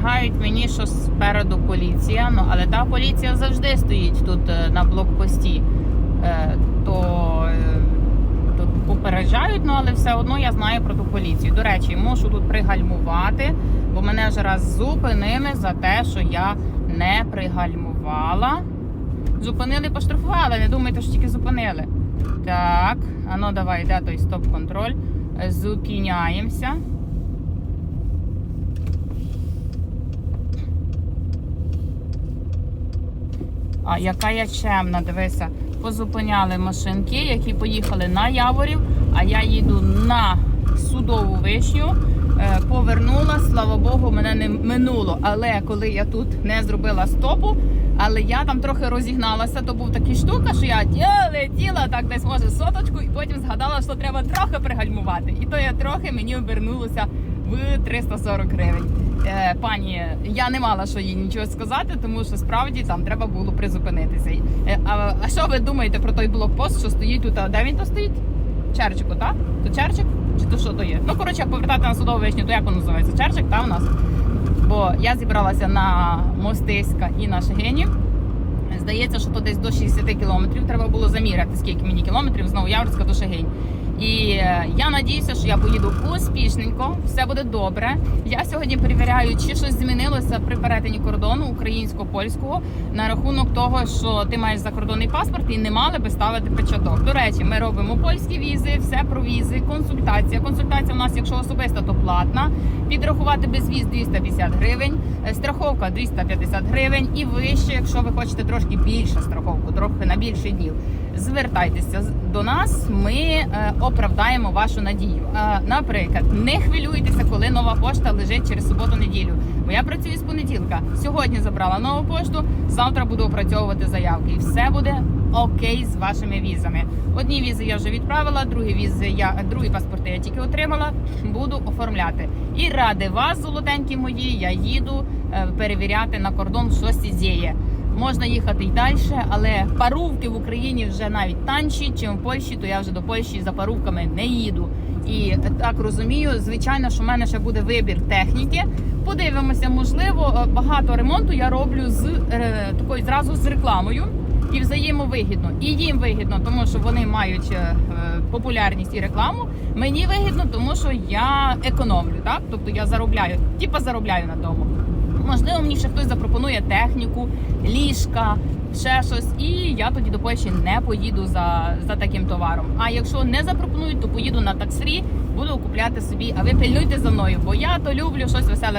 Мігають мені, що спереду поліція. Ну але та поліція завжди стоїть тут е, на блокпості. Е, То, е, попереджають, ну але все одно я знаю про ту поліцію. До речі, мушу тут пригальмувати, бо мене вже раз зупинили за те, що я не пригальмувала. Зупинили, поштрафували. Не думайте, що тільки зупинили. Так, а ну давай, де той стоп-контроль. Зупиняємося. А яка я чемна, дивися, позупиняли машинки, які поїхали на Яворів, а я їду на судову вишню. Е, Повернула, слава Богу, мене не минуло. Але коли я тут не зробила стопу, але я там трохи розігналася, то був такий штука, що я летіла так десь може соточку, і потім згадала, що треба трохи пригальмувати. І то я трохи мені обернулося в 340 гривень. Е, пані, я не мала що їй нічого сказати, тому що справді там треба було призупинитися. Е, а, а що ви думаєте про той блокпост, що стоїть тут? А Де він то стоїть? Черчику, так? То Черчик? Чи то що то є? Ну, коротше, як повертати на судову вишню, то як воно називається? Черчик, та у нас. Бо я зібралася на Мостиська і на Шегинів. Здається, що то десь до 60 кілометрів треба було заміряти, скільки мені кілометрів з Новояворська до Шегинь. І е, я надіюся, що я поїду успішненько, все буде добре. Я сьогодні перевіряю, чи щось змінилося при перетині кордону українсько-польського на рахунок того, що ти маєш закордонний паспорт і не мали би ставити печаток. До речі, ми робимо польські візи, все про візи, консультація. Консультація у нас, якщо особиста, то платна. Підрахувати без віз 250 гривень, е, страховка 250 гривень і вище, якщо ви хочете трошки більше страховку, трохи на більше днів. Звертайтеся до нас, ми е, оправдаємо вашу надію. Е, наприклад, не хвилюйтеся, коли нова пошта лежить через суботу-неділю. Бо я працюю з понеділка. Сьогодні забрала нову пошту, завтра буду опрацьовувати заявки, і все буде окей з вашими візами. Одні візи я вже відправила, другі візи я другі паспорти я тільки отримала. Буду оформляти. І ради вас, золотенькі мої, я їду е, перевіряти на кордон, що сідіє. Можна їхати й далі, але парувки в Україні вже навіть танші, чим в Польщі, то я вже до Польщі за парувками не їду. І так розумію, звичайно, що в мене ще буде вибір техніки. Подивимося, можливо, е, багато ремонту я роблю з е, такою зразу з рекламою. І взаємовигідно. І їм вигідно, тому що вони мають е, е, популярність і рекламу. Мені вигідно, тому що я економлю, так? Тобто я заробляю, типа заробляю на тому. Можливо, мені ще хтось запропонує техніку, ліжка, ще щось, і я тоді до Польщі не поїду за, за таким товаром. А якщо не запропонують, то поїду на таксрі, буду купляти собі. А ви пильнуйте за мною, бо я то люблю щось веселе.